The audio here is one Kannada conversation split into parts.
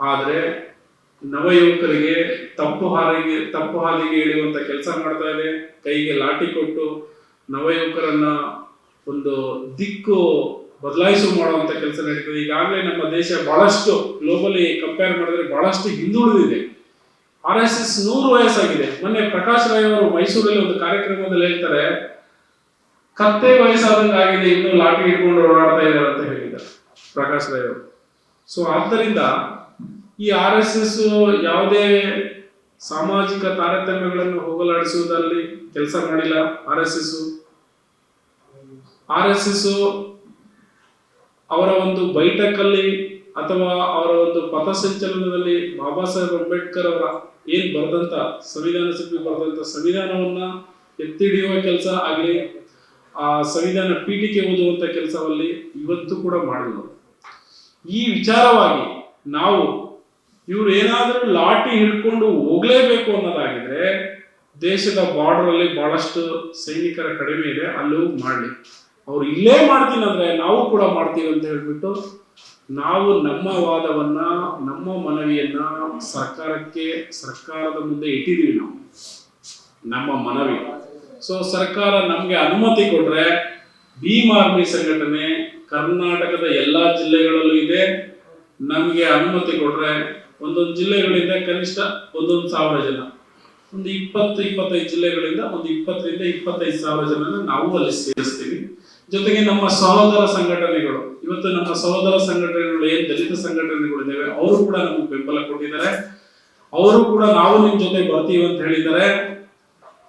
ಆದರೆ ನವಯುವಕರಿಗೆ ತಪ್ಪು ಹಾಲಿಗೆ ತಪ್ಪು ಹಾಲಿಗೆ ಇಳಿಯುವಂತ ಕೆಲಸ ಮಾಡ್ತಾ ಇದೆ. ಕೈಗೆ ಲಾಠಿ ಕೊಟ್ಟು ನವಯುವಕರನ್ನ ಒಂದು ದಿಕ್ಕು ಬದಲಾಯಿಸು ಮಾಡುವಂತ ಕೆಲಸ ನಡೀತದೆ ಈಗಾಗಲೇ ನಮ್ಮ ದೇಶ ಬಹಳಷ್ಟು ಗ್ಲೋಬಲಿ ಕಂಪೇರ್ ಮಾಡಿದ್ರೆ ಬಹಳಷ್ಟು ಹಿಂದುಳಿದಿದೆ. ಆರ್ ಎಸ್ ಎಸ್ ನೂರು ವಯಸ್ಸಾಗಿದೆ. ಮೊನ್ನೆ ಪ್ರಕಾಶ್ ರಾಯ್ ಅವರು ಮೈಸೂರಲ್ಲಿ ಒಂದು ಕಾರ್ಯಕ್ರಮದಲ್ಲಿ ಹೇಳ್ತಾರೆ, ಕತ್ತೆ ವಯಸ್ಸಾದಂಗೆ ಆಗಿದೆ, ಇನ್ನು ಲಾಠಿ ಹಿಡ್ಕೊಂಡು ಓಡಾಡ್ತಾ ಇದ್ದಾರೆ ಅಂತ ಹೇಳಿದ್ದಾರೆ ಪ್ರಕಾಶ್ ರಾಯ್ ಅವರು. ಸೊ ಆದ್ದರಿಂದ ಈ ಆರ್ ಎಸ್ ಎಸ್ ಯಾವುದೇ ಸಾಮಾಜಿಕ ತಾರತಮ್ಯಗಳನ್ನು ಹೋಗಲಾಡಿಸುವುದರಲ್ಲಿ ಕೆಲಸ ಮಾಡಿಲ್ಲ. R S S R S S ಅವರ ಒಂದು ಬೈಠಕಲ್ಲಿ ಅಥವಾ ಅವರ ಒಂದು ಪಥಸಂಚಲನದಲ್ಲಿ ಬಾಬಾ ಸಾಹೇಬ್ ಅಂಬೇಡ್ಕರ್ ಅವರ ಏನ್ ಬರೆದಂತ ಸಂವಿಧಾನ ಸಭೆ ಬರೆದಂತ ಸಂವಿಧಾನವನ್ನ ಎತ್ತಿ ಹಿಡಿಯುವ ಕೆಲಸ ಆಗಲಿ, ಆ ಸಂವಿಧಾನ ಪೀಠಿಕೆ ಓದುವಂತ ಕೆಲಸವಲ್ಲಿ ಇವತ್ತು ಕೂಡ ಮಾಡಿಲ್ಲ. ಈ ವಿಚಾರವಾಗಿ ನಾವು ಇವ್ರು ಏನಾದರೂ ಲಾಟಿ ಹಿಡ್ಕೊಂಡು ಹೋಗ್ಲೇಬೇಕು ಅನ್ನೋದಾಗಿದ್ರೆ ದೇಶದ ಬಾರ್ಡರ್ ಅಲ್ಲಿ ಬಹಳಷ್ಟು ಸೈನಿಕರ ಕಡಿಮೆ ಇದೆ, ಅಲ್ಲೂ ಮಾಡಲಿ. ಅವ್ರು ಇಲ್ಲೇ ಮಾಡ್ತೀನಿ ಅಂದ್ರೆ ನಾವು ಕೂಡ ಮಾಡ್ತೀವಿ ಅಂತ ಹೇಳ್ಬಿಟ್ಟು ನಾವು ನಮ್ಮ ವಾದವನ್ನ, ನಮ್ಮ ಮನವಿಯನ್ನ ಸರ್ಕಾರಕ್ಕೆ, ಸರ್ಕಾರದ ಮುಂದೆ ಇಟ್ಟಿದೀವಿ ನಾವು. ನಮ್ಮ ಮನವಿ. ಸೊ ಸರ್ಕಾರ ನಮ್ಗೆ ಅನುಮತಿ ಕೊಟ್ರೆ ಭೀಮ್ ಆರ್ಮಿ ಸಂಘಟನೆ ಕರ್ನಾಟಕದ ಎಲ್ಲಾ ಜಿಲ್ಲೆಗಳಲ್ಲೂ ಇದೆ. ನಮ್ಗೆ ಅನುಮತಿ ಕೊಟ್ರೆ ಒಂದೊಂದು ಜಿಲ್ಲೆಗಳಿಂದ ಕನಿಷ್ಠ ಒಂದೊಂದು ಸಾವಿರ ಜನ. ಒಂದು ಇಪ್ಪತ್ತು, ಇಪ್ಪತ್ತೈದು ಜಿಲ್ಲೆಗಳಿಂದ ಒಂದು ಇಪ್ಪತ್ತರಿಂದ ಇಪ್ಪತ್ತೈದು ಸಾವಿರ ಜನನ ನಾವು ಅಲ್ಲಿ ಸೇರಿಸ್ತೀವಿ. ಜೊತೆಗೆ ನಮ್ಮ ಸಹೋದರ ಸಂಘಟನೆಗಳು, ಇವತ್ತು ನಮ್ಮ ಸಹೋದರ ಸಂಘಟನೆಗಳು ಏನ್ ದಲಿತ ಸಂಘಟನೆಗಳು ಇದಾವೆ ಅವರು ಕೂಡ ನಮಗೆ ಬೆಂಬಲ ಕೊಟ್ಟಿದ್ದಾರೆ. ಅವರು ಕೂಡ ನಾವು ನಿಮ್ ಜೊತೆ ಬರ್ತೀವಿ ಅಂತ ಹೇಳಿದ್ದಾರೆ.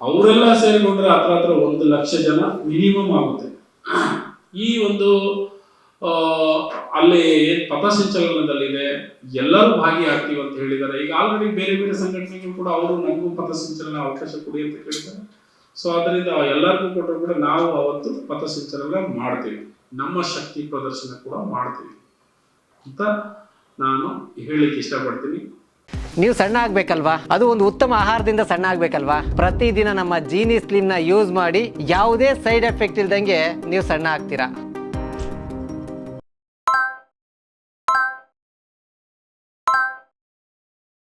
ಅವರೆಲ್ಲ ಸೇರಿಕೊಂಡ್ರೆ ಹತ್ರ ಹತ್ರ ಒಂದು ಲಕ್ಷ ಜನ ಮಿನಿಮಮ್ ಆಗುತ್ತೆ. ಈ ಒಂದು ಅಲ್ಲಿ ಪಥಸಂಚಲನದಲ್ಲಿದೆ, ಎಲ್ಲರೂ ಭಾಗಿಯಾಗ್ತೀವಿ ಅಂತ ಹೇಳಿದ್ದಾರೆ. ಈಗ ಆಲ್ರೆಡಿ ಬೇರೆ ಬೇರೆ ಸಂಘಟನೆಗಳು ಕೂಡ ಅವರು ನಮಗೂ ಪಥಸಂಚಲನ ಅವಕಾಶ ಕೊಡಿ ಅಂತ ಕೇಳಿದ್ದಾರೆ ಸೊ ಅದರಿಂದ ಎಲ್ಲರಿಗೂ ಕೊಟ್ಟರು ಕೂಡ ನಾವು ಅವತ್ತು ಪಥಸಂಚಲನ ಮಾಡ್ತೀವಿ. ನಮ್ಮ ಶಕ್ತಿ ಪ್ರದರ್ಶನ ಕೂಡ ಮಾಡ್ತೀವಿ. ಅಂತ ನಾನು ಹೇಳಲಿಕ್ಕೆ ಇಷ್ಟಪಡ್ತೀನಿ. ನೀವು ಸಣ್ಣ ಆಗ್ಬೇಕಲ್ವಾ? ಅದು ಒಂದು ಉತ್ತಮ ಆಹಾರದಿಂದ ಸಣ್ಣ ಆಗ್ಬೇಕಲ್ವಾ? ಪ್ರತಿದಿನ ನಮ್ಮ ಜೀನಿ ಸ್ಲಿಮ್ನ ಯೂಸ್ ಮಾಡಿ ಯಾವುದೇ ಸೈಡ್ ಎಫೆಕ್ಟ್ ಇಲ್ದಂಗೆ ನೀವು ಸಣ್ಣ ಆಗ್ತೀರಾ?